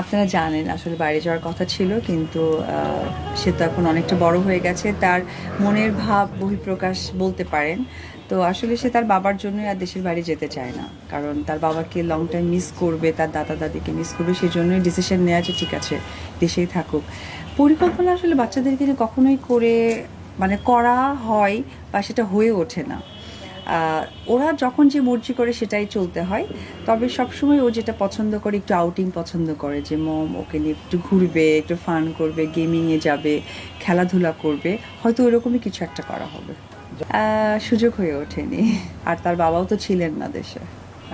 আপনারা জানেন আসলে বাইরে যাওয়ার কথা ছিল, কিন্তু সে তো এখন অনেকটা বড় হয়ে গেছে। তার মনের ভাব বহিঃপ্রকাশ বলতে পারেন। তো আসলে সে তার বাবার জন্যই আর দেশের বাইরে যেতে চায় না। কারণ তার বাবাকে লং টাইম মিস করবে, তার দাদা দাদিকে মিস করবে সেই জন্যই ডিসিশন নেওয়া যে ঠিক আছে, দেশেই থাকুক। পরিকল্পনা আসলে বাচ্চাদেরকে কখনোই করে মানে করা হয় বা সেটা হয়ে ওঠে না। ওরা যখন যে মর্জি করে সেটাই চলতে হয়। তবে সবসময় ও যেটা পছন্দ করে একটু আউটিং পছন্দ করে যে মম ওকে নিয়ে একটু ঘুরবে একটু ফান করবে গেমিংয়ে যাবে খেলাধুলা করবে। হয়তো ওরকমই কিছু একটা করা হবে। সুযোগ হয়ে ওঠেনি। আর তার বাবাও তো ছিলেন না দেশে।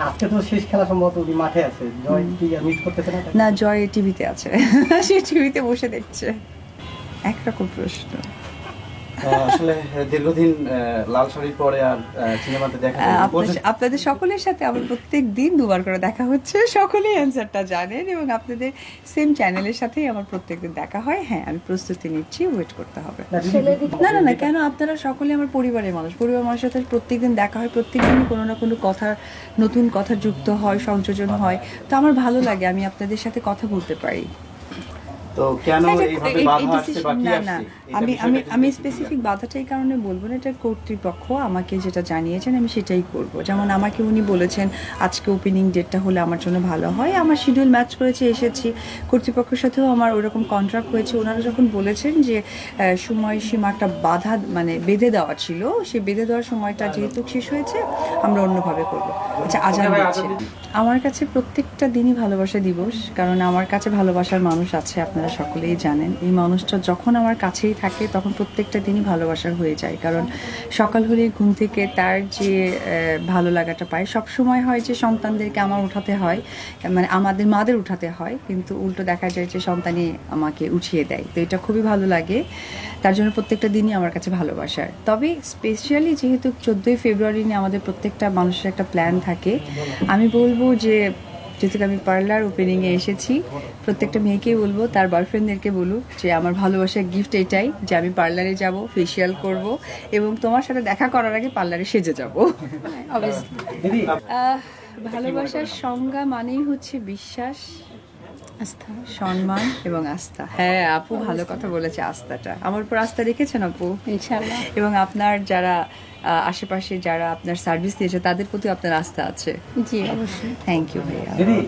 আজকে তো শেষ খেলা সম্ভবত উনি মাঠে আছে। জয় কি মিস করতেছে না? না জয় টিভিতে আছে। সে টিভিতে বসে দেখছে। একরকম প্রশ্ন। আসলে দীর্ঘদিন লাল শাড়ির পরে আর সিনেমাতে দেখা আপনাদের সকলের সাথে আমার প্রত্যেক দিন দুবার করে দেখা হচ্ছে। সকলেই অ্যান্সারটা জানেন এবং আপনাদের সেম চ্যানেলের সাথেই আমার প্রত্যেকদিন দেখা হয়। হ্যাঁ আমি প্রস্তুতি নিচ্ছি ওয়েট করতে হবে। না, না না না কেন আপনারা সকলে আমার পরিবারের মানুষ? পরিবার মানুষের সাথে প্রত্যেকদিন দেখা হয় প্রত্যেকদিনই কোনো না কোনো কথা নতুন কথা যুক্ত হয় সংযোজন হয়। তো আমার ভালো লাগে আমি আপনাদের সাথে কথা বলতে পারি। তো কেন এইভাবে এই বাধা আসছে বা কি আসছে? আমি আমি আমি স্পেসিফিক বাধাটা এই কারণে বলব না এটা কর্তৃপক্ষ আমাকে যেটা জানিয়েছেন আমি সেটাই করব। যেমন আমাকে উনি বলেছেন আজকে ওপেনিং ডেটটা হলে আমার জন্য ভালো হয়। আমার শিডিউল ম্যাচ করেছে এসেছি। কর্তৃপক্ষের সাথেও আমার ওরকম কন্ট্রাক্ট হয়েছে। ওনারা যখন বলেছেন যে সময়সীমা একটা বাধা মানে বেঁধে দেওয়া ছিল সেই বেঁধে দেওয়ার সময়টা যেহেতু শেষ হয়েছে আমরা অন্যভাবে করব। আচ্ছা আজান আমার কাছে প্রত্যেকটা দিনই ভালোবাসা দিবস কারণ আমার কাছে ভালোবাসার মানুষ আছে আপনারা সকলেই জানেন, এই মানুষটা যখন আমার কাছেই থাকে, তখন প্রত্যেকটা দিনই ভালোবাসার হয়ে যায়। কারণ সকাল হলে ঘুম থেকে তার যে ভালো লাগাটা পায়। সব সময় হয় যে, সন্তানদেরকে আমার উঠাতে হয় মানে আমাদের মাদের উঠাতে হয়, কিন্তু উল্টো দেখা যায় যে, সন্তানই আমাকে উঠিয়ে দেয়। তো এটা খুবই ভালো লাগে। তার জন্য প্রত্যেকটা দিনই আমার কাছে ভালোবাসার। তবে স্পেশালি যেহেতু চোদ্দোই ফেব্রুয়ারি নিয়ে আমাদের প্রত্যেকটা মানুষের একটা প্ল্যান থাকে, আমি বলব যে যেহেতু আমি পার্লার ওপেনিংয়ে এসেছি প্রত্যেকটা মেয়েকেই বলব তার বয়ফ্রেন্ডদেরকে বলুক যে আমার ভালোবাসার গিফট এটাই যে আমি পার্লারে যাব ফেসিয়াল করব এবং তোমার সাথে দেখা করার আগে পার্লারে সেজে যাব। দিদি ভালোবাসার সংজ্ঞা মানেই হচ্ছে বিশ্বাস। আস্থা। সম্মান এবং আস্থা। হ্যাঁ আপু ভালো কথা বলেছে আস্থাটা। আমার উপর আস্থা রেখেছেন আপু? ইনশাআল্লাহ। এবং আপনার যারা আশেপাশে যারা আপনার সার্ভিস দিয়েছে তাদের প্রতি আপনার আস্থা আছে? জি অবশ্যই। থ্যাংক ইউ ভাইয়া। দিদি